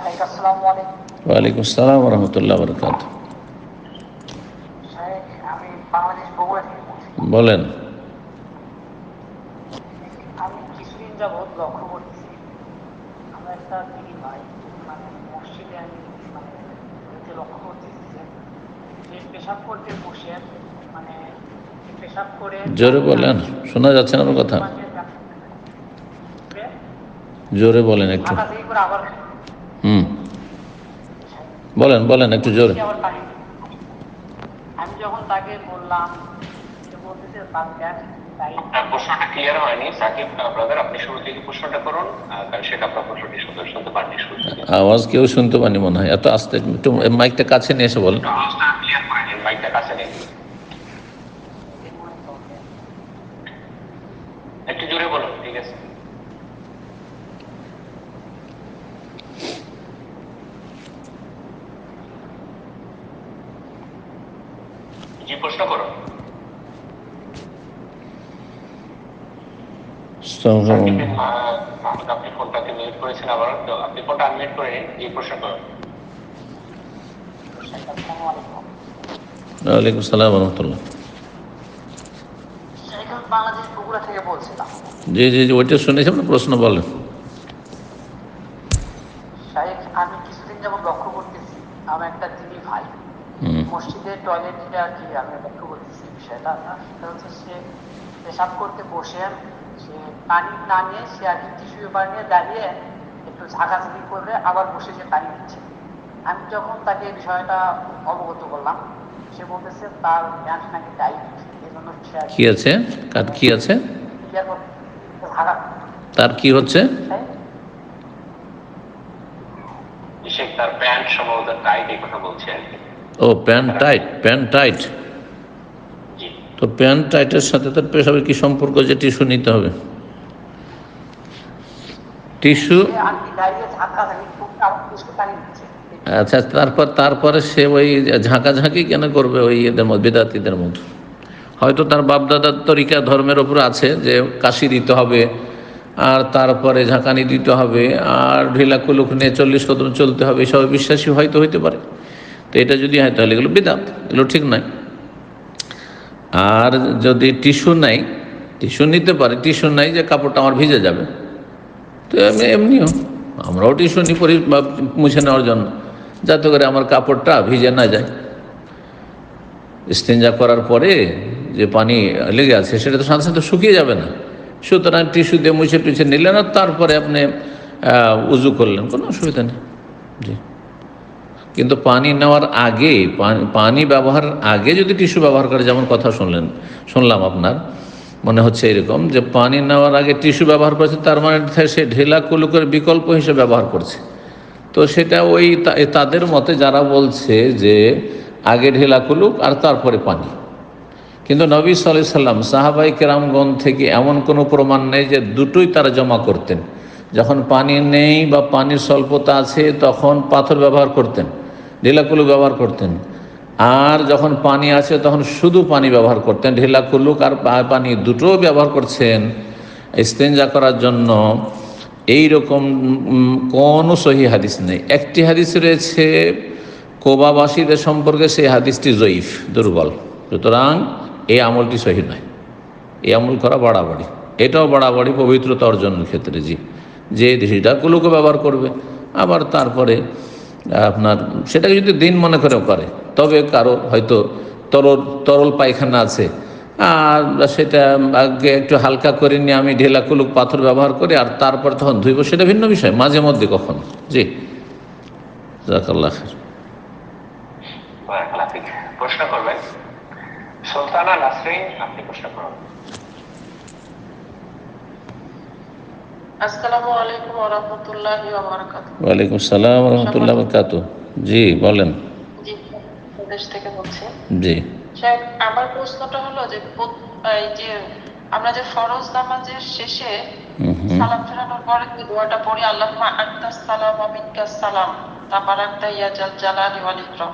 ওয়ালাইকুম আসসালাম রহমতুল্লাহ বরকাত বলেন। আমি কিছুদিন যাবৎ লক্ষ্য করতেছি আমরা একটা দিদি ভাই মানে মসজিদে আমি মানে লক্ষ্য করতেছি যে যে পেশাব করতে বসে মানে পেশাব করে জোরে বলেন শোনা যাচ্ছে না আমার কথা। জোরে বলেন একটু। আবার বলেন বলেন একটু জোরে। আমি যখন তাকে বললাম সে বলতেছে তার ব্যাগ তাই আপনার প্রশ্নটা ক্লিয়ার হয়নি। সাকিব ব্রাদার আপনি শুরু থেকে প্রশ্নটা করুন কারণ সেটা আপনার প্রশ্নটি শুনতে শুনতে পারেনি আওয়াজ কেউ শুনতে মনে হয়। এত আস্তে একটু মাইকটা কাছে নিয়ে এসে বলেন। আওয়াজটা ক্লিয়ার করে মাইকটা কাছে নিন। একটু জোরে বলুন ঠিক আছে জি প্রশ্ন করুন সাকিব বিন মা- মাহমুদ আপনি ফোনটাকে মিউট করেছেন আবার আপনি ফোনটা আনমিউট করে নিন প্রশ্ন করুন। ওয়ালাইকুম সালাম রহমতুল্লাহ। আমি বাংলাদেশ বগুড়া থেকে বলছিলাম। জি জি জি ওইটা শুনেছি আপনার প্রশ্ন বলেন। আমি কিছুদিন যেমন লক্ষ্য করতেছি আমার একটা দিদি ভাই মসজিদের কি আমি লক্ষ্য করতেছি বিষয়টা সেটা হচ্ছে সে পেশাব করতে বসে সে পানি না নিয়ে সে আর কি টিস্যু পেপার নিয়ে দাঁড়িয়ে একটু ঝাঁকাঝাঁকি করে আবার বসে সে পানি দিচ্ছে। আমি যখন তাকে এই বিষয়টা অবগত করলাম সে বলতেছে তার প্যান্ট নাকি টাইট এই সে কি আছে? কার কি আছে? তার কি হচ্ছে? তার প্যান্ট সম্ভবত টাইট এই কথা বলছে আর কি। ও প্যান্ট টাইট প্যান্ট টাইট। তো প্যান্ট টাইটের সাথে তার পেশাবের কি সম্পর্ক যে টিস্যু নিতে হবে? টিস্যু পানি দিচ্ছে আচ্ছা তারপর তারপরে সে ওই ঝাঁকাঝাঁকি কেন করবে ওই এদের মধ্যে বেদাতিদের মতো হয়তো তার বাপদাদার তরিকা ধর্মের ওপর আছে যে কাশি দিতে হবে আর তারপরে ঝাঁকানি দিতে হবে আর ঢিলা কুলুক নিয়ে চল্লিশ কদম চলতে হবে এসব বিশ্বাসী হয়তো হইতে পারে। তো এটা যদি হয় তাহলে এগুলো বেদাত এগুলো ঠিক নয়। আর যদি টিস্যু নাই, টিস্যু নিতে পারে, টিস্যু নাই যে কাপড়টা আমার ভিজে যাবে। তো আমি এমনিও, আমরাও টিস্যু নিই পরি মুছে নেওয়ার জন্য। যাতে করে আমার কাপড়টা ভিজে না যায়। ইস্তেঞ্জা করার পরে যে পানি লেগে আছে, সেটা তো সাথে সাথে শুকিয়ে যাবে না। সুতরাং টিস্যু দিয়ে মুছে টুছে নিলেন আর তারপরে আপনি উজু করলেন, কোনো অসুবিধা নেই। জি। কিন্তু পানি নেওয়ার আগে, পানি- ব্যবহার আগে যদি টিস্যু ব্যবহার করে, যেমন কথা শুনলেন, শুনলাম আপনার, মনে হচ্ছে এরকম যে পানি নেওয়ার আগে টিস্যু ব্যবহার করেছে, তার মানে সে ঢেলা কুলুকের বিকল্প হিসেবে ব্যবহার করছে। তো সেটা ওই তাদের মতে যারা বলছে যে আগে ঢেলা কুলুক আর তারপরে পানি। কিন্তু নবী সাল্লাম সাহাবাই কেরামগণ থেকে এমন কোনো প্রমাণ নেই যে দুটোই তারা জমা করতেন। যখন পানি নেই বা পানির স্বল্পতা আছে, তখন পাথর ব্যবহার করতেন ঢিলাকুলুক ব্যবহার করতেন। আর যখন পানি আছে, তখন শুধু পানি ব্যবহার করতেন। ঢিলা কুলুক আর পানি দুটোও ব্যবহার করছেন ইস্তেঞ্জা করার জন্য। এই রকম কোনো সহি হাদিস নেই। একটি হাদিস রয়েছে, কোবাবাসীদের সম্পর্কে সেই হাদিসটি জয়ীফ, দুর্বল। সুতরাং এই আমলটি সহি নয়। এই আমল করা বাড়াবাড়ি। এটাও বাড়াবাড়ি পবিত্রতা অর্জনের ক্ষেত্রে, জি। যে হিটাগুলোকে ব্যবহার করবে। আবার তারপরে, আপনার, সেটাকে যদি দিন মনে করেও করে, তবে কারও হয়তো তরল তরল পায়খানা আছে। আর সেটা আগে একটু হালকা করে নিয়ে আমি ঢেলা কুলুক পাথর ব্যবহার করি, আর তারপর তখন ধুইব, সেটা ভিন্ন বিষয়, মাঝে মধ্যে কখনো। জি। প্রশ্ন করবেন, সুলতানা নাসরিন, আপনি প্রশ্ন আসসালামু আলাইকুম ওয়া রাহমাতুল্লাহি ওয়া বারাকাতুহু ওয়ালাইকুম সালাম রহমতুল্লাহ বরকাত জি বলেন। দেশ থেকে বলছি। জি। আমার প্রশ্নটা হলো যে এই যে আমরা যে ফরজ নামাজের শেষে সালাম ফেরানোর পরে যে দোয়াটা পড়ি আল্লাহুম্মা আনতাস সালাম ওয়া মিনকাস সালাম তাবারাকতা ইয়া জাল জালালি ওয়াল ইকরাম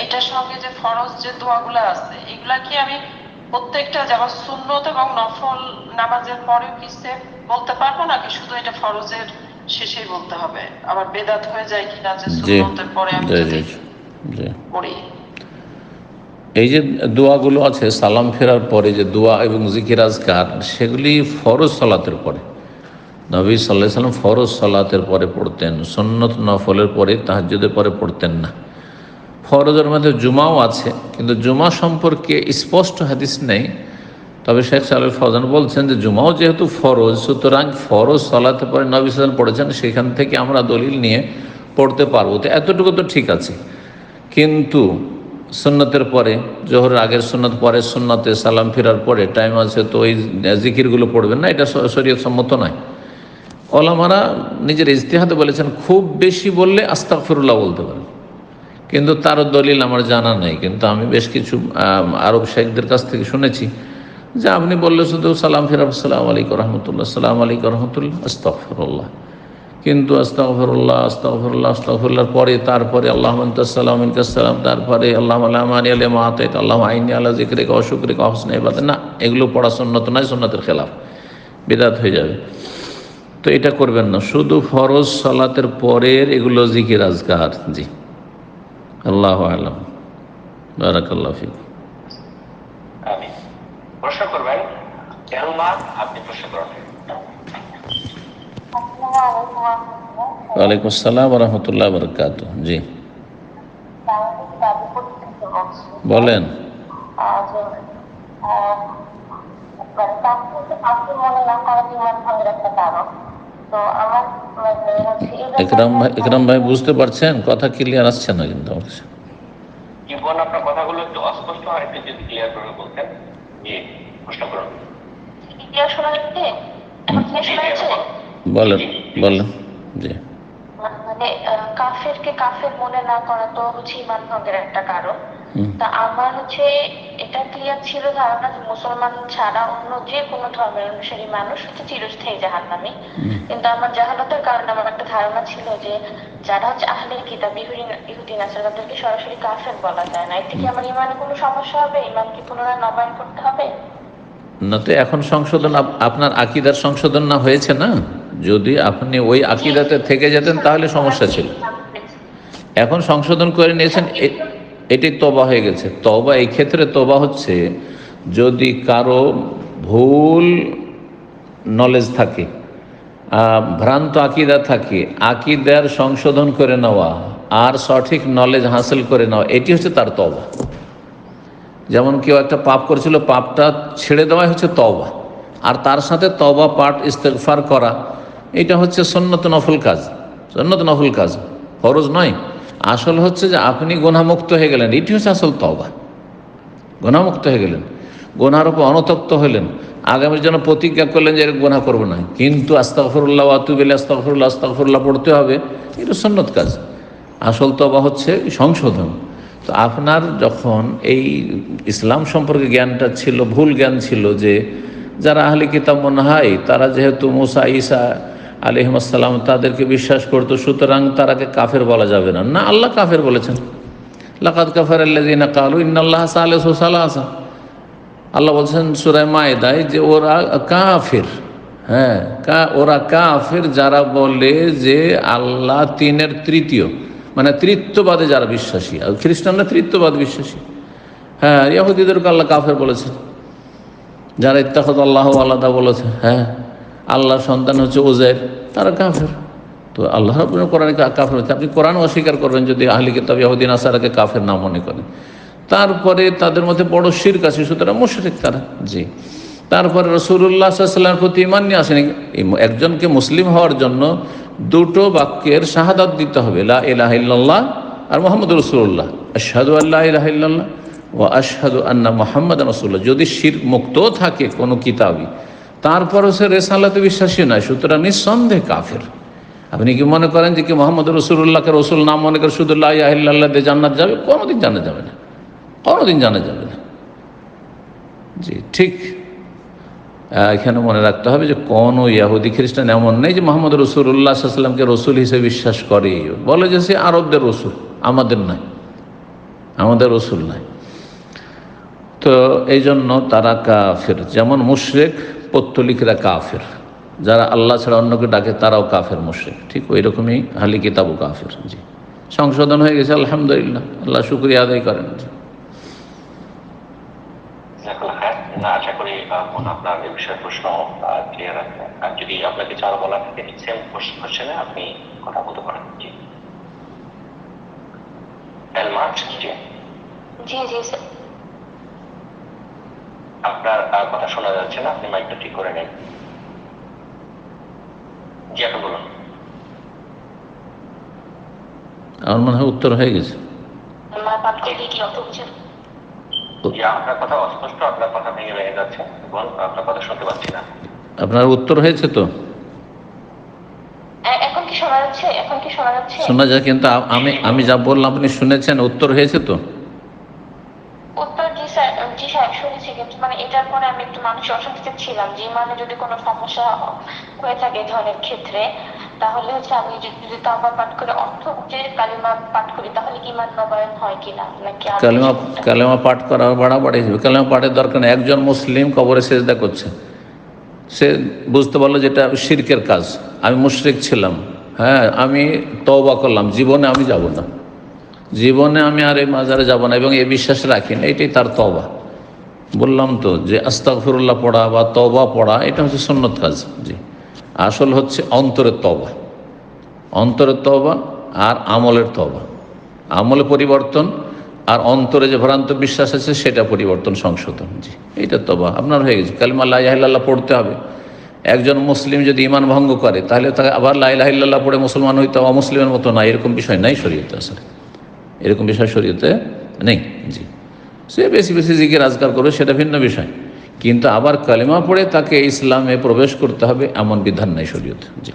এইটার সঙ্গে যে ফরজ যে দোয়াগুলো আছে এগুলা কি আমি প্রত্যেকটা যেমন সুন্নত এবং নফল নামাজের পরেও কি সেম বলতে পারব নাকি শুধু এটা ফরজের শেষেই বলতে হবে। আবার বেদাত হয়ে যায় কিনা যে সুন্নতের পরে আমি যদি পড়ি। এই যে দোয়াগুলো আছে সালাম ফেরার পরে যে দোয়া এবং জিকির আজকার সেগুলি ফরজ সালাতের পরে। নবী সাল্লাহ সাল্লাম ফরজ সালাতের পরে পড়তেন সন্নত নফলের পরে তাহাজ্জুদের পরে পড়তেন না। ফরজের মধ্যে জুমাও আছে কিন্তু জুমা সম্পর্কে স্পষ্ট হাদিস নেই। তবে শেখ সালের ফজান বলছেন যে জুমাও যেহেতু ফরজ, সুতরাং ফরজ সালাতে পরে নবী সাল্লাম পড়েছেন, সেখান থেকে আমরা দলিল নিয়ে পড়তে পারব। তো এতটুকু তো ঠিক আছে। কিন্তু সুন্নতের পরে, জোহরের আগের সুন্নত পরে সুন্নতে সালাম ফেরার পরে টাইম আছে তো ওই জিকিরগুলো পড়বেন না, এটা শরীয়ত সম্মত নয়। ওলামারা নিজের ইজতিহাদে বলেছেন, খুব বেশি বললে আস্তাকফিরুল্লাহ বলতে পারেন। কিন্তু তারও দলিল আমার জানা নেই। কিন্তু আমি বেশ কিছু আরব শেখদের কাছ থেকে শুনেছি। যে আপনি বললে শুধু সালাম ফিরাব, সালাম আলাইকুম রহমতুল্লাহ, সালাম আলাইকুম রহমতুল্লাহ আস্তাকফিরুল্লাহ কিন্তু আস্তাগফিরুল্লাহ আস্তাগফিরুল্লাহ, আস্তাগফিরুল্লাহর পরে, তারপরে আল্লাহ সালাম সালাম, তারপরে আল্লাহ আলামানি আলী মাহাতাইত আল্লাহ আইনি আল্লাহ জিক্রে অশুক্রে অহসনে বাদ না, এগুলো পড়া সন্ন্যত নয় সন্ন্যতের খেলাফ। বিদাত হয়ে যাবে। তো এটা করবেন না। শুধু ফরজ সালাতের পরের এগুলো জিকির আজকার। জি। আল্লাহ আলম। বারাকাল্লাহ ফিক আমি প্রশ্ন করবেন এলমা আপনি প্রশ্ন করুন। ওয়ালাইকুম আসসালাম রহমতুল্লাহ বরকাত জি। বলেন। একরাম ভাই একরাম ভাই বুঝতে পারছেন? কথা ক্লিয়ার আসছে না কিন্তু আমার কাছে। জীবন আপনার কথাগুলো একটু অস্পষ্ট একটু যদি ক্লিয়ার করে বলতেন জি প্রশ্ন করুন। বলেন বলেন জি। মানে কাফেরকে কাফের মনে না করা তো হচ্ছে ইমান ভঙ্গের একটা কারণ। তা আমার হচ্ছে এটা ক্লিয়ার ছিল ধারণা যে মুসলমান ছাড়া অন্য যে কোনো ধর্মের অনুসারী মানুষ হচ্ছে চিরস্থায়ী জাহান্নামী। কিন্তু আমার জাহালতের কারণে আমার একটা ধারণা ছিল যে যারা হচ্ছে আহলে কিতাব ইহুদি ইহুদিন আছে তাদেরকে সরাসরি কাফের বলা যায় না। এতে কি আমার ইমানে কোনো সমস্যা হবে? ইমান কি পুনরায় নবায়ন করতে হবে? না তো এখন সংশোধন আপ- আপনার আকিদার সংশোধন না হয়েছে না? যদি আপনি ওই আকিদাতে থেকে যেতেন, তাহলে সমস্যা ছিল। এখন সংশোধন করে নিয়েছেন এটি তবা হয়ে গেছে। তবা এই ক্ষেত্রে তবা হচ্ছে, যদি কারও ভুল নলেজ থাকে ভ্রান্ত আকিদা থাকে, আকিদার সংশোধন করে নেওয়া আর সঠিক নলেজ হাসিল করে নেওয়া, এটি হচ্ছে তার তবা যেমন কেউ একটা পাপ করেছিল, পাপটা ছেড়ে দেওয়াই হচ্ছে তওবা। আর তার সাথে তওবা পাঠ, ইস্তেগফার করা, এটা হচ্ছে সন্নত নফল কাজ। সন্নত নফল কাজ, ফরজ নয়। আসল হচ্ছে যে আপনি গুণামুক্ত হয়ে গেলেন, এটি হচ্ছে আসল তওবা। গুণামুক্ত হয়ে গেলেন গোনার উপর অনতপ্ত হলেন আগামীর জন্য প্রতিজ্ঞা করলেন যে গোনা করব না। কিন্তু আস্তাগফিরুল্লাহ আতুবিল্লা আস্তাগফিরুল্লাহ আস্তাগফিরুল্লাহ পড়তে হবে, এটা সন্নত কাজ। আসল তবা হচ্ছে সংশোধন। তো আপনার যখন এই ইসলাম সম্পর্কে জ্ঞানটা ছিল, ভুল জ্ঞান ছিল যে যারা আহলে কিতাব হয় তারা যেহেতু মুসা, ঈসা আলিহাসাল্লাম তাদেরকে বিশ্বাস করতো, সুতরাং তারাকে কাফের বলা যাবে না। না, আল্লাহ কাফের বলেছেন। লাকাদ কাফার আল্লাযিনা কালু ইন্নাল্লাহা সালিসু। আল্লাহ বলছেন সূরা মায়দায় যে ওরা কাফির হ্যাঁ কা, ওরা কাফির যারা বলে যে আল্লাহ তিনের তৃতীয়। মানে তৃত্ববাদে যারা বিশ্বাসী, আর খ্রিস্টানরা তৃত্ববাদ বিশ্বাসী। হ্যাঁ ইহুদিদেরকে আল্লাহ কাফের বলেছেন যারা ইত্তাখত আল্লাহ আলাদা বলেছে হ্যাঁ আল্লাহর সন্তান হচ্ছে ওজের তারা কাফের। তো আল্লাহ কোরআনে কাফের হচ্ছে আপনি কোরআন অস্বীকার করবেন যদি আহলি কিতাব ইহুদিন আসারাকে কাফের না মনে করেন। তারপরে তাদের মধ্যে বড় শির্ক আছে, সুতরাং মুশরিক তারা। জি। তারপরে রসুল্লাহ সাল্লামের প্রতি ইমান নিয়ে আসেনি। একজনকে মুসলিম হওয়ার জন্য দুটো বাক্যের শাহাদাত দিতে হবে, লা ইলাহা আর মোহাম্মদ রসুল্লাহ আশহাদু আল্লাহ ও আশহাদু আন্না মোহাম্মদ রসুল্লাহ যদি শির মুক্তও থাকে কোনো কিতাবই, তারপরও সে রেসালাতে বিশ্বাসী নয়, সুতরাং নিঃসন্দেহে কাফের। আপনি কি মনে করেন যে কি মোহাম্মদ রসুল্লাহকে রসুল নাম মনে করে শুধু লাই আহিল্লাহ দিয়ে জান্নাত যাবে? কোনোদিন জানা যাবে না। কোনোদিন জানা যাবে না। জি, ঠিক এখানে মনে রাখতে হবে যে কোনো ইয়াহুদি খ্রিস্টান এমন নেই যে মোহাম্মদ রসুল্লাহ সাল্লামকে রসুল হিসেবে বিশ্বাস করে। বলে যে সে আরবদের রসুল, আমাদের নয়। আমাদের রসুল নয়। তো এই জন্য তারা কাফের। যেমন মুশরেক, পত্তলিকরা কাফের। যারা আল্লাহ ছাড়া অন্যকে ডাকে, তারাও কাফের মুশ্রিক। ঠিক ওই রকমই হালি কিতাবও কাফের। জি। সংশোধন হয়ে গেছে, আলহামদুলিল্লাহ। আল্লাহ শুক্রিয়া আদায় করেন। জি জাজাকাল্লাহ খায়ের। না আশা করি আহ, আপনার এই বিষয়ে প্রশ্ন ক্লিয়ার আছে। আর যদি আপনার কিছু আরও বলার থাকে সেম কোশ্চেনে আপনি কথা বলতে পারেন। জি। জি জি। জি আপনার কথা শোনা যাচ্ছে না আপনি মাইকটা ঠিক করে নিন। জি এখন বলুন। আমার মনে হয় উত্তর হয়ে গেছে। মা পাঠ করলে কি অত জি আপনার কথা অস্পষ্ট আপনার কথা ভেঙে ভেঙে যাচ্ছে। আপনার কথা শুনতে পাচ্ছি না। আপনার উত্তর হয়েছে তো? এখন কি শোনা যাচ্ছে? এখন কি শোনা যাচ্ছে? শোনা যায় কিন্তু আমি আমি যা বললাম আপনি শুনেছেন উত্তর হয়েছে তো? উত্তর জি স্যার জি স্যার শুনেছি কিন্তু মানে এটার পরে আমি একটু ছিলাম। যে মানে যদি কোনো সমস্যা হয়ে থাকে ধরনের ক্ষেত্রে তাহলে হচ্ছে আমি যদি তাওবা পাঠ করে অর্থ যে কালিমা পাঠ করি তাহলে কি মান নবায়ন হয় কিনা? নাকি কালেমা? কালেমা পাঠ করা বাড়াবাড়ি হবে কালেমা পাঠের দরকার নেই। একজন মুসলিম কবরে সেজদা করছে। সে বুঝতে পারল যেটা শিরকের কাজ। আমি মুশরিক ছিলাম। হ্যাঁ আমি তওবা করলাম। জীবনে আমি যাব না। জীবনে আমি আর এই মাজারে যাব না এবং এই বিশ্বাস রাখি না। এটাই তার তওবা। বললাম তো যে আস্তাগফিরুল্লাহ পড়া বা তওবা পড়া এটা হচ্ছে সুন্নত কাজ। জি। আসল হচ্ছে অন্তরের তবা অন্তরের তওবা আর আমলের তবা আমলে পরিবর্তন আর অন্তরে যে ভ্রান্ত বিশ্বাস আছে সেটা পরিবর্তন, সংশোধন। জি, এইটা তবা আপনার হয়ে গেছে। কালিমা লাইলাহিল্লাহ পড়তে হবে। একজন মুসলিম যদি ইমান ভঙ্গ করে, তাহলে তাকে আবার লাইলাহিল্লাহ পড়ে মুসলমান হইতে হবে। অমুসলিমের মতো না, এরকম বিষয় নাই শরীয়তে আসলে। এরকম বিষয় শরীয়তে নেই। জি, সে বেশি বেশি জিকির আজকার করবে, সেটা ভিন্ন বিষয়। কিন্তু আবার কালিমা পড়ে তাকে ইসলামে প্রবেশ করতে হবে এমন বিধান নাই শরীয়তে। জি।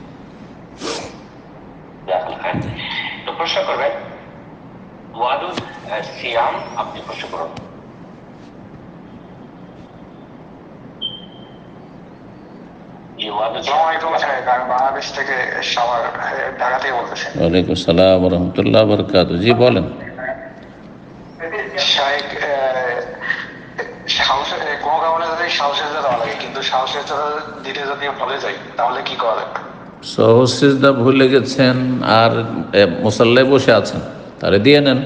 বলতেছি ওয়ালাইকুম সালাম রহমতুল্লাহ বরকাত জি বলেন। সাহসে কোনো কারণে যদি সাহসের লাগে, কিন্তু সাহসের দিতে যদি ভুলে যাই, তাহলে কি করা লাগবে সহসিজদা ভুলে গেছেন আর মুসাল্লায় বসে আছেন, তারে দিয়ে নেন।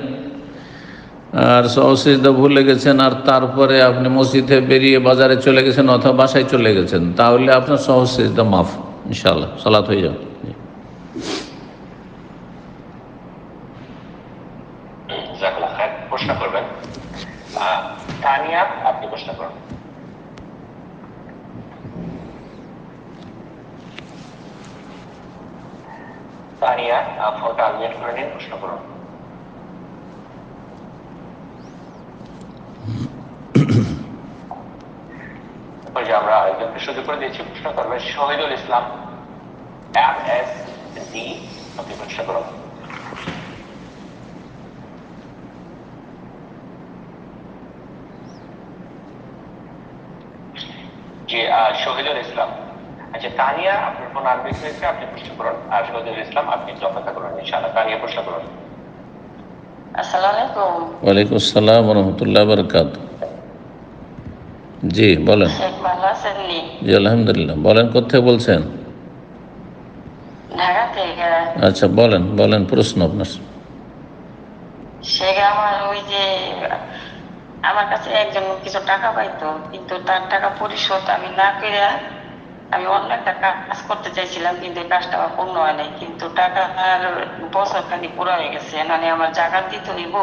আর সহসিজদা ভুলে গেছেন আর তারপরে আপনি মসজিদে বেরিয়ে বাজারে চলে গেছেন অথবা বাসায় চলে গেছেন, তাহলে আপনার সহসিজদা মাফ ইনশাল্লাহ সালাত হয়ে যাবে জি। জাজাকাল্লাহ খায়ের। প্রশ্ন করবেন আহ, তানিয়া আপনি প্রশ্ন করুন তানিয়া ফোনটা আনমিউট করে নিন প্রশ্ন করুন। যে আমরা একজনকে সুযোগ করে দিয়েছি, প্রশ্ন করবে Shahidul Islam M S D আপনি প্রশ্ন করুন। শহীদুল ইসলাম আচ্ছা তানিয়া আপনার ফোন আনমিউট হয়েছে আপনি প্রশ্ন করুন। আর শহীদুল ইসলাম আপনি অপেক্ষা করুন ইনশাআল্লাহ। তানিয়া প্রশ্ন করুন। ওয়ালাইকুম আসসালাম রহমতুল্লাহ বরকাত। জি বলেন। শেখ ভালো আছেন নি? জি আলহামদুলিল্লাহ। বলেন কোথেকে বলছেন? আচ্ছা বলেন বলেন প্রশ্ন আপনার। আমার ওই যে আমার কাছে একজন কিছু টাকা পাইতো কিন্তু তার টাকা পরিশোধ আমি না করে আমি অন্য একটা কাজ করতে চাইছিলাম, কিন্তু কাজটা আমার পূর্ণ হয় নাই। কিন্তু টাকা আর বছর খানি পুরো হয়ে গেছে মানে আমার জাকাত দিতে হইব।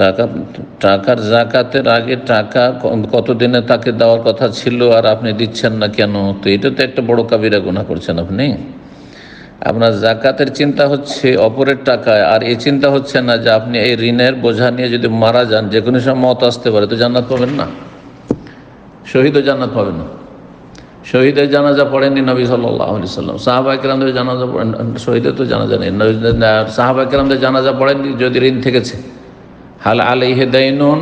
টাকা, টাকার জাকাতের আগে টাকা কতদিনে তাকে দেওয়ার কথা ছিল আর আপনি দিচ্ছেন না কেন? তো এটা তো একটা বড় কাবিরা গুণা করছেন আপনি। আপনার জাকাতের চিন্তা হচ্ছে অপরের টাকায়, আর এই চিন্তা হচ্ছে না যে আপনি এই ঋণের বোঝা নিয়ে যদি মারা যান যে কোনো সময় মত আসতে পারে, তো জান্নাত পাবেন না। শহীদও জান্নাত পাবেন না। শহীদের জানাজা পড়েননি নবী সাল্লাহ আলি সাল্লাম। সাহাবাহিকরামদের জানাজা পড়েন শহীদের তো জানাজা নেই। সাহাবাহিকরামদের জানাজা পড়েননি যদি ঋণ থেকেছে। হাল আলাইহে দাইনুন,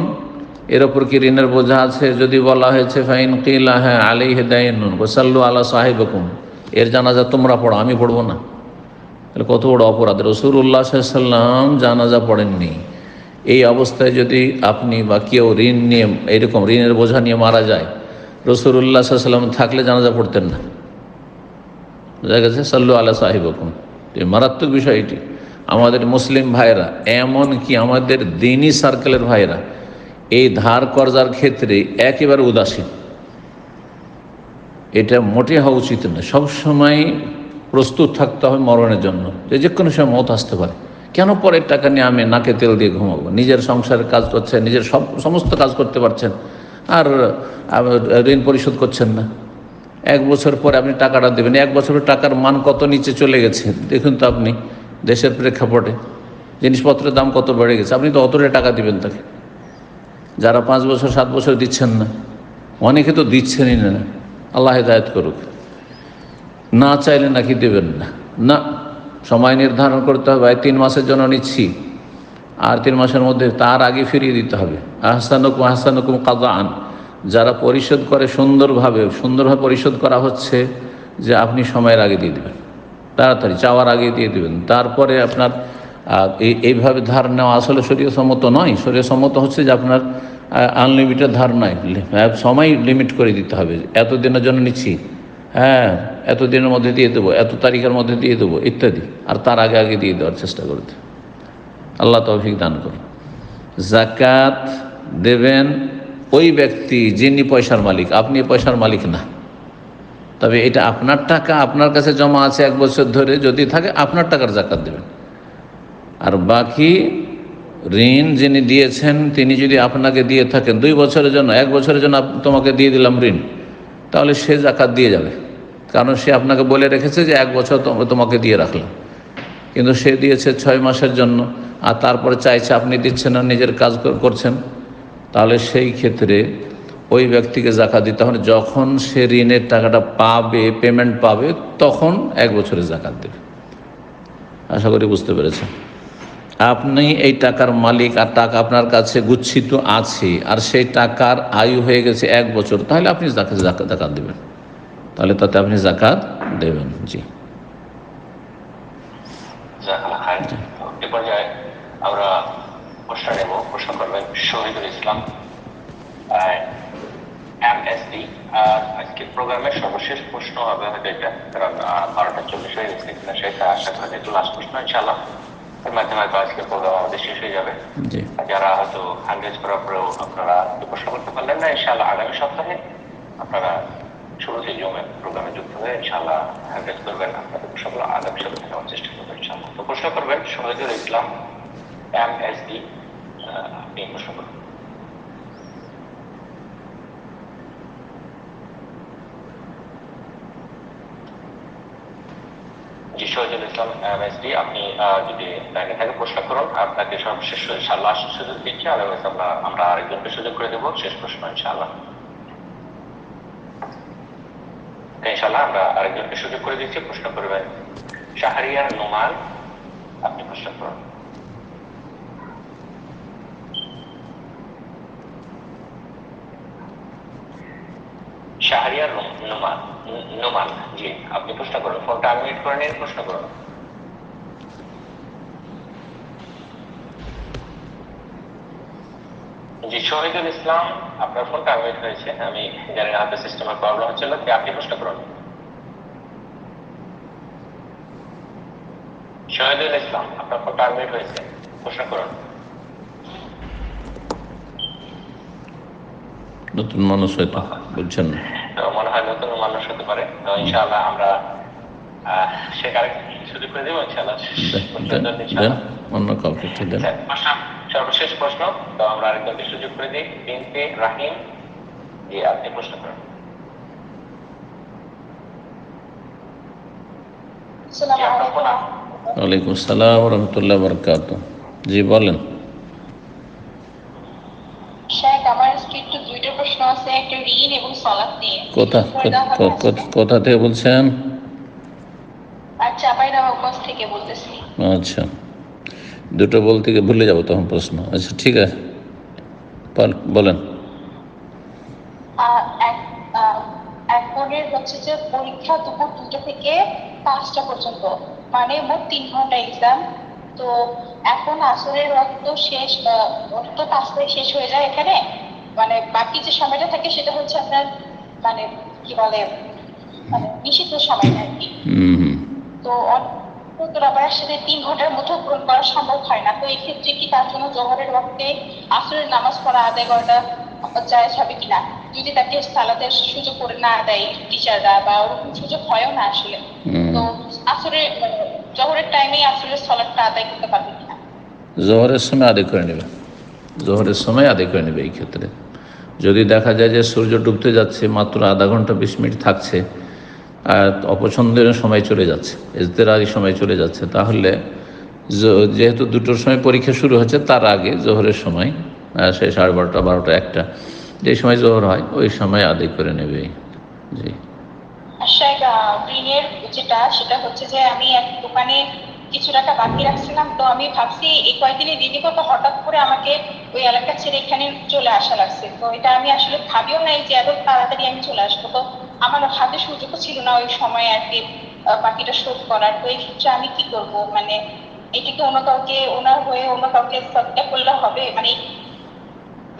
এর ওপর কি ঋণের বোঝা আছে? যদি বলা হয়েছে, ফাইন কিলা হ্যাঁ আলাইহে দাইনুন গোসাল্লু আলা সাহেবকুম, এর জানাজা তোমরা পড়ো, আমি পড়ব না। তাহলে কত বড় অপরাধ। রসুল্লাহ সাল্লাম জানাজা পড়েননি। এই অবস্থায় যদি আপনি বা কেউ ঋণ নিয়ে, এরকম ঋণের বোঝা নিয়ে মারা যায় রসুল্লাহ সাল্লাম থাকলে জানাজা পড়তেন না। বোঝা গেছে? সাল্লু আল্লাহ এই মারাত্মক বিষয় এটি। আমাদের মুসলিম ভাইরা এমন কি আমাদের দিনই সার্কেলের ভাইরা এই ধার কর্জার ক্ষেত্রে একেবারে উদাসীন। এটা মোটে হওয়া উচিত না। সবসময় প্রস্তুত থাকতে হবে মরণের জন্য। যে যে কোনো সময় মত আসতে পারে। কেন পরের টাকা নিয়ে আমি নাকে তেল দিয়ে ঘুমাবো? নিজের সংসারের কাজ করছেন নিজের সব, সমস্ত কাজ করতে পারছেন। আর ঋণ পরিশোধ করছেন না। এক বছর পরে আপনি টাকাটা দেবেন। এক বছরের টাকার মান কত নিচে চলে গেছে? দেখুন তো আপনি, দেশের প্রেক্ষাপটে। জিনিসপত্রের দাম কত বেড়ে গেছে? আপনি তো অতটা টাকা দিবেন তাকে। যারা পাঁচ বছর, সাত বছর দিচ্ছেন না। অনেকে তো দিচ্ছেনই না। আল্লাহ হেদায়ত করুক। না চাইলে নাকি দেবেন না। না সময় নির্ধারণ করতে হবে তিন মাসের জন্য নিচ্ছি। আর তিন মাসের মধ্যে তার আগে ফিরিয়ে দিতে হবে। আহসানুকুম আহসানুকুম কাদা আন যারা পরিশোধ করে সুন্দরভাবে সুন্দরভাবে পরিশোধ করা হচ্ছে, যে আপনি সময়ের আগে দিয়ে দেবেন। তাড়াতাড়ি চাওয়ার আগে দিয়ে দেবেন। তারপরে আপনার এই, এইভাবে ধার নেওয়া আসলে শরীয় সম্মত নয়। শরীয় সম্মত হচ্ছে যে আপনার আনলিমিটেড ধার নয়। সময় লিমিট করে দিতে হবে। এত দিনের জন্য নিচ্ছি। হ্যাঁ এত দিনের মধ্যে দিয়ে দেবো, এত তারিখের মধ্যে দিয়ে দেবো, ইত্যাদি। আর তার আগে আগে দিয়ে দেওয়ার চেষ্টা করতে আল্লাহ তৌফিক দান করুন। জাকাত দেবেন ওই ব্যক্তি যিনি পয়সার মালিক। আপনি পয়সার মালিক না। তবে এটা আপনার টাকা, আপনার কাছে জমা আছে এক বছর ধরে, যদি থাকে আপনার টাকার জাকাত দেবেন। আর বাকি ঋণ যিনি দিয়েছেন, তিনি যদি আপনাকে দিয়ে থাকেন, দুই বছরের জন্য, এক বছরের জন্য তোমাকে দিয়ে দিলাম ঋণ। তাহলে সে জাকাত দিয়ে যাবে। কারণ সে আপনাকে বলে রেখেছে যে এক বছর তোমাকে দিয়ে রাখলাম। কিন্তু সে দিয়েছে ছয় মাসের জন্য, আর তারপরে চাইছে আপনি দিচ্ছেন না নিজের কাজ করছেন। তাহলে সেই ক্ষেত্রে ওই ব্যক্তিকে জাকাত দিতে হবে। যখন সে ঋণের টাকাটা পাবে পেমেন্ট পাবে, তখন এক বছরের জাকাত দেবে। আশা করি বুঝতে পেরেছেন। আপনি এই টাকার মালিক আর টাকা আপনার কাছে গুচ্ছিত আছে, আর সেই টাকার আয়ু হয়ে গেছে এক বছর, তাহলে আপনি জাকাত দেবেন? তাহলে তাতে আপনি জাকাত দেবেন, জি। পর্যায়ে আমরা প্রশ্ন নেব, প্রশ্ন করবেন Shahidul Islam M S D আর আজকের প্রোগ্রামের সর্বশেষ প্রশ্ন হবে, হয়তো এটা কারণ বারোটা চল্লিশ হয়ে গেছে কিনা, সেটা আশা করা লাস্ট প্রশ্ন ইনশাল্লাহ মাধ্যমে তো আজকে প্রোগ্রাম আমাদের শেষ হয়ে যাবে যারা হয়তো হান্ড্রেড করার পরেও আপনারা প্রশ্ন করতে পারলেন না ইনশাল্লাহ আগামী সপ্তাহে আপনারা শুরুতে জমে প্রোগ্রামে যুক্ত হয়ে ইনশাল্লাহ হান্ড্রেড করবেন আপনাদের প্রশ্নগুলো আগামী সপ্তাহে নেওয়ার চেষ্টা করবেন তো প্রশ্ন করবেন Shahidul Islam M S D আপনি প্রশ্ন করবেন জি ইসলাম এমএসডি আপনি যদি লাইনে থাকে প্রশ্ন করুন। আপনাকে সর্বশেষ লাস্ট সুযোগ দিচ্ছি। আর আমরা আমরা আরেকজনকে সুযোগ করে দেবো। শেষ প্রশ্ন, ইনশাআল্লাহ। আমরা আরেকজনকে সুযোগ করে দিচ্ছি। প্রশ্ন করবেন শাহরিয়ার নোমান আপনি প্রশ্ন করুন। শাহরিয়ার নোমান নোমান জি, আপনি প্রশ্ন করুন। ফোনটা আনমিউট করে নিয়ে প্রশ্ন করুন। জি, শহীদুল ইসলাম, আপনার ফোনটা আনমিউট হয়েছে। আমি জানি না, হয়তো সিস্টেমের প্রবলেম হচ্ছিল আপনি প্রশ্ন করুন। শহীদুল ইসলাম, আপনার ফোনটা আনমিউট হয়েছে। প্রশ্ন করুন। নতুন মানুষ হয়তো বুঝছেন? তো মনে হয় নতুন মানুষ হতে পারে। তো ইনশাআল্লাহ আমরা আরেক সুযোগ করে দেবো ইনশাআল্লাহ। দেন- দেন দেন ইনশাআল্লাহ। অন্য কাউকে একটু দেন। আচ্ছা, প্রশ্ন সর্বশেষ প্রশ্ন। তো আমরা আরেকজনকে সুযোগ করে দিই। বিনতে রাহিম জি আপনি প্রশ্ন করুন। ওয়ালাইকুম আসসালাম রহমতুল্লাহ বরকাত জি বলেন শেখ আমার আজকে একটু দুইটা প্রশ্ন আছে একটা ঋণ এবং সলাপ নিয়ে কোথা থেকে বলছেন? বলতেছি। আচ্ছা দুটো বলতে গিয়ে ভুলে যাব তখন প্রশ্ন। আচ্ছা ঠিক আছে। বলেন। আহ, এক আহ, এক বোনের হচ্ছে যে পরীক্ষা দুপুর দুটো থেকে পাঁচটা পর্যন্ত মানে মোট তিন ঘণ্টা এক্সাম তো এখন আসরের রক্ত শেষ রক্ত পাঁচটায় শেষ হয়ে যায় এখানে মানে বাকি যে সময়টা থাকে সেটা হচ্ছে আপনার মানে কি বলে মানে নিষিদ্ধ সময় আর কি। তো আবার সাথে তিন ঘণ্টার মধ্যে পূরণ করা সম্ভব হয় না। তো এই ক্ষেত্রে কি তার জন্য জোহরের ওয়াক্তে আসরের নামাজ পড়া আদায় করাটা জায়েজ হবে কিনা? যদি তাকে সালাতের সুযোগ করে না দেয় টিচাররা বা ওরকম সুযোগ হয়ও না আসলে তো মানে জোহরের টাইমে আসরের সলাটটা আদায় করতে পারবে কিনা? জোহরের সময় আদায় করে নেবে। জোহরের সময় আদায় করে নেবে এই ক্ষেত্রে। যদি দেখা যায় যে সূর্য ডুবতে যাচ্ছে, মাত্র আধা ঘণ্টা বিশ মিনিট থাকছে, আর অপছন্দের সময় চলে যাচ্ছে ইজতেরারি সময় চলে যাচ্ছে, তাহলে যেহেতু দুটোর সময় পরীক্ষা শুরু হচ্ছে, তার আগে জোহরের সময় সেই সাড়ে বারোটা বারোটা একটা যে সময় জোহর হয়, ওই সময় আদায় করে নেবে। জি। শেখ যেটা, সেটা হচ্ছে যে আমি এক দোকানে কিছু টাকা বাকি রাখছিলাম, তো আমি ভাবছি এই কয়েকদিনে দিয়ে দিব তো হঠাৎ করে আমাকে ওই এলাকা ছেড়ে এখানে চলে আসা লাগছে। তো এটা আমি আসলে ভাবিও নাই যে এত তাড়াতাড়ি আমি চলে আসব। তো আমার হাতে সুযোগও ছিল না ওই সময় আর কি বাকিটা শোধ করার। তো এই ক্ষেত্রে আমি কি করব? মানে এটিকে অন্য কাউকে, ওনার হয়ে অন্য কাউকে সৎকা করলে হবে? মানে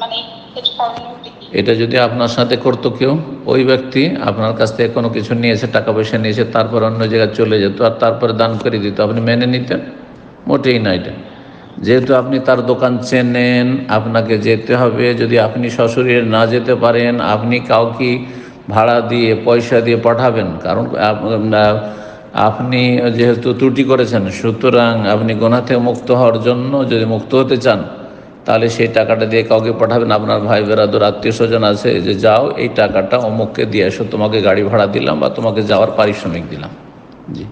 মানে কিছু করণীয়টা কি এটা যদি আপনার সাথে করতো কেউ, ওই ব্যক্তি আপনার কাছ থেকে কোনো কিছু নিয়েছে, টাকা পয়সা নিয়েছে, তারপর অন্য জায়গায় চলে যেত আর তারপরে দান করে দিত, আপনি মেনে নিতেন? মোটেই না এটা। যেহেতু আপনি তার দোকান চেনেন, আপনাকে যেতে হবে, যদি আপনি সশরীরে না যেতে পারেন, আপনি কাউকে ভাড়া দিয়ে, পয়সা দিয়ে পাঠাবেন। কারণ আপনি যেহেতু ত্রুটি করেছেন, সুতরাং আপনি গোনাতে মুক্ত হওয়ার জন্য যদি মুক্ত হতে চান তাহলে সেই টাকাটা দিয়ে কাউকে পাঠাবেন। আপনার ভাই বেরাদর, আত্মীয় স্বজন আছে যে যাও, এই টাকাটা অমুককে দিয়ে এসো, তোমাকে গাড়ি ভাড়া দিলাম বা তোমাকে যাওয়ার পারিশ্রমিক দিলাম। জি,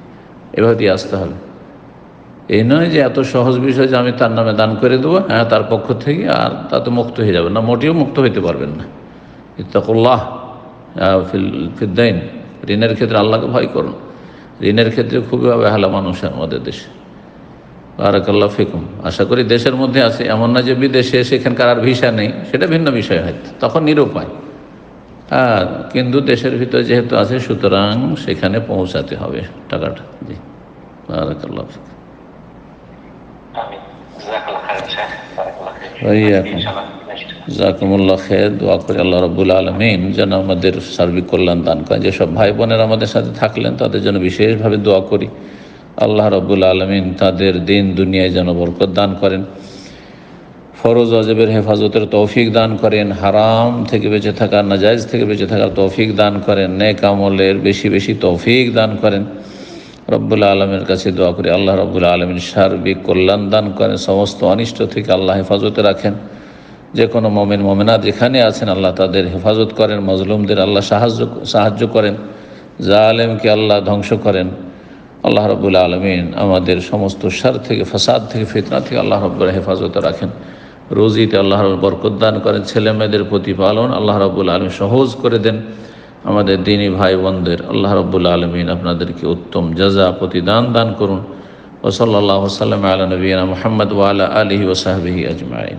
এভাবে দিয়ে আসতে হবে। এই নয় যে এত সহজ বিষয় যে আমি তার নামে দান করে দেবো হ্যাঁ তার পক্ষ থেকে, আর তাতে মুক্ত হয়ে যাবে না, মোটেও মুক্ত হইতে পারবেন না। ইত্তাকুল্লাহ ফিল, ফিদ্দাইন, ঋণের ক্ষেত্রে আল্লাহকে ভয় করুন। ঋণের ক্ষেত্রে খুবই অবহেলা মানুষ আমাদের দেশে। বারাকাল্লাহ ফিকুম। আশা করি দেশের মধ্যে আছে, এমন না যে বিদেশে, সেখানকার আর ভিসা নেই, সেটা ভিন্ন বিষয় হয়তো তখন নিরুপায়। আর কিন্তু দেশের ভিতরে যেহেতু আছে, সুতরাং সেখানে পৌঁছাতে হবে টাকাটা। জি, বারাকাল্লাহ ফিকুম। জাকুমুল্লাহ দোয়া করে আল্লাহ রব্বুল আলমিন যেন আমাদের সার্বিক কল্যাণ দান করেন। যেসব ভাই বোনেরা আমাদের সাথে থাকলেন, তাদের জন্য বিশেষভাবে দোয়া করি। আল্লাহ রব্বুল আলমিন তাদের দিন, দুনিয়ায় যেন বরকত দান করেন। ফরজ অজবের হেফাজতের তৌফিক দান করেন। হারাম থেকে বেঁচে থাকা নাজাইজ থেকে বেঁচে থাকার তৌফিক দান করেন। নেক আমলের বেশি বেশি তৌফিক দান করেন। রব্বুল আলমের কাছে দোয়া করি, আল্লাহ রব্বুল আলমিন সার্বিক কল্যাণ দান করেন। সমস্ত অনিষ্ট থেকে আল্লাহ হেফাজতে রাখেন। যে কোনো মমিন মমিনা যেখানে আছেন, আল্লাহ তাদের হেফাজত করেন। মজলুমদের আল্লাহ সাহায্য সাহায্য করেন। জালেমকে আল্লাহ ধ্বংস করেন। আল্লাহ রব্বুল আলমিন আমাদের সমস্ত সার থেকে, ফাসাদ থেকে, ফিতনা থেকে আল্লাহ রব্বুল হেফাজতে রাখেন। রোজিতে আল্লাহ রব্বুল বরকত দান করেন ছেলে মেয়েদের প্রতিপালন আল্লাহ রব্বুল আলমিন সহজ করে দেন। আমাদের দিনী ভাই বোনদের আল্লাহ রব্বুল আলমিন আপনাদেরকে উত্তম জাজা প্রতিদান দান করুন। ওসল্লাহ সাল্লাম আলা নবীনা মোহাম্মদ ওয়ালা আলহি ওসাহবিহি আজমাইন।